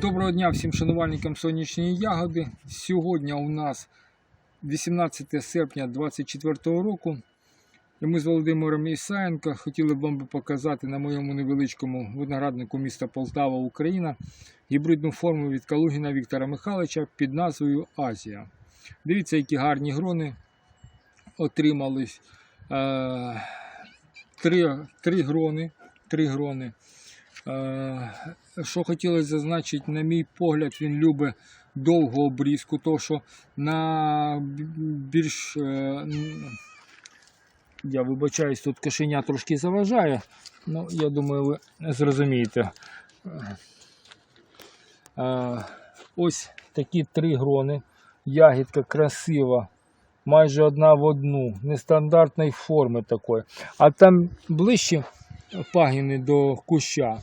Доброго дня всім шанувальникам сонячної ягоди. Сьогодні у нас 18 серпня 2024 року. І ми з Володимиром Ісаєнко хотіли б вам показати на моєму невеличкому винограднику міста Полтава, Україна гібридну форму від Калугіна Віктора Михайловича під назвою Азія. Дивіться, які гарні грони отримались. Е, три, три грони Три грони. Е, Що хотілося зазначити, на мій погляд, він любить довгу обрізку, тому що на більш. е, Я вибачаюсь, тут кошеня трошки заважає. Ну, я думаю, ви зрозумієте. Е, Ось такі три грони. Ягідка красива, майже одна в одну, нестандартної форми такої. А там ближче пагіни до куща,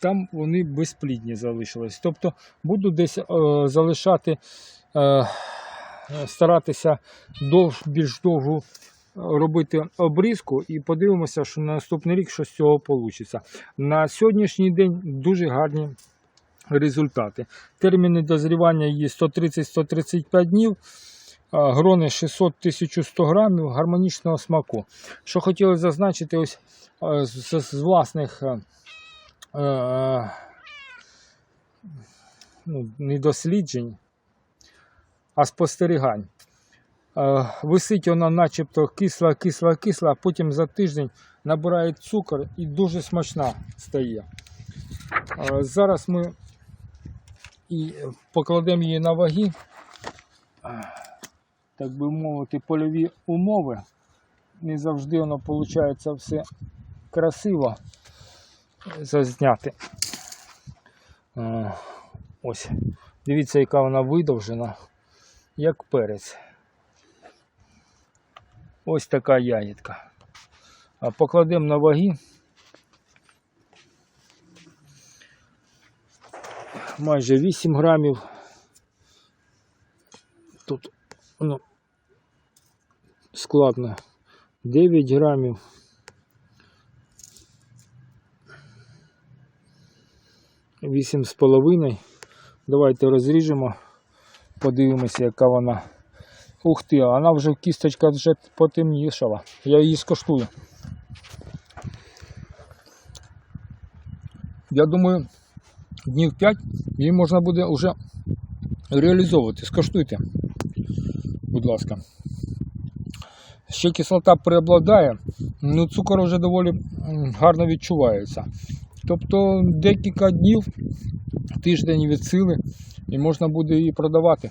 там вони безплідні залишились. Тобто буду десь е, залишати, е, старатися довж, більш довгу робити обрізку і подивимося, що на наступний рік що з цього вийде. На сьогоднішній день дуже гарні результати. Терміни дозрівання її 130-135 днів. Грони 600-1100 грамів гармонічного смаку. Що хотілося зазначити, ось з, з власних е, е, ну, не досліджень, а спостерігань. Е, Висить вона начебто кисла, кисла, кисла, а потім за тиждень набирає цукор і дуже смачна стає. Е, Зараз ми і покладемо її на ваги, так би мовити, польові умови. Не завжди воно виходить все красиво зазняти. Ось. Дивіться, яка вона видовжена, як перець. Ось така ягідка. А покладемо на ваги. Майже 8 грамів. Тут ну, складно 9 грамів. Вісім з половиною. Давайте розріжемо, подивимося, яка вона. Ух ти, а вона вже кісточка вже потемнішала. Я її скоштую. Я думаю, днів 5 її можна буде вже реалізовувати. Скоштуйте, будь ласка. Ще кислота преобладає, ну цукор вже доволі гарно відчувається. Тобто декілька днів, тиждень від сили, і можна буде її продавати.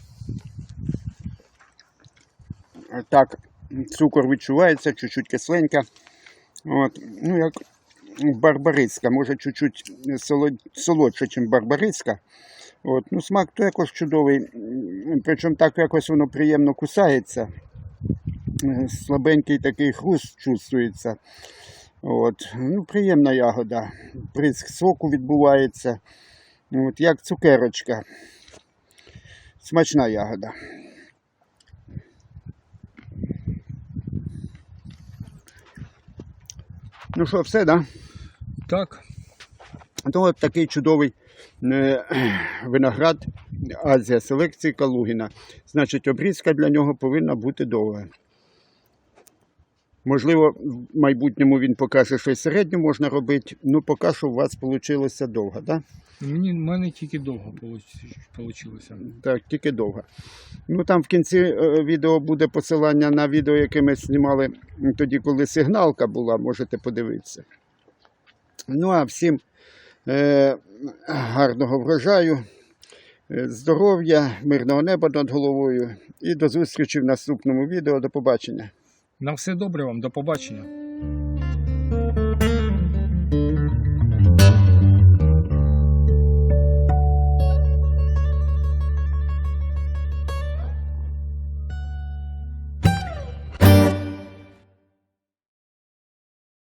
Так, цукор відчувається, чуть-чуть кисленька. От, ну, як барбарицька, може чуть-чуть солодше, ніж барбарицька. От, ну, смак також чудовий. Причому так якось воно приємно кусається. Е, Слабенький такий хруст чувствується. От, ну, приємна ягода. Приск соку відбувається. От, як цукерочка. Смачна ягода. Ну що, все, да? Так, от такий чудовий е, виноград Азія селекції Калугіна. Значить, обрізка для нього повинна бути довга. Можливо, в майбутньому він покаже, що й середньо можна робити, ну поки що у вас вийшло довго, да? мені, в мене тільки довго вийшло. Так, тільки довго. Ну там в кінці е, відео буде посилання на відео, яке ми знімали тоді, коли сигналка була, можете подивитися. Ну а всім е, гарного врожаю, е, здоров'я, мирного неба над головою і до зустрічі в наступному відео. До побачення. На все добре вам, до побачення.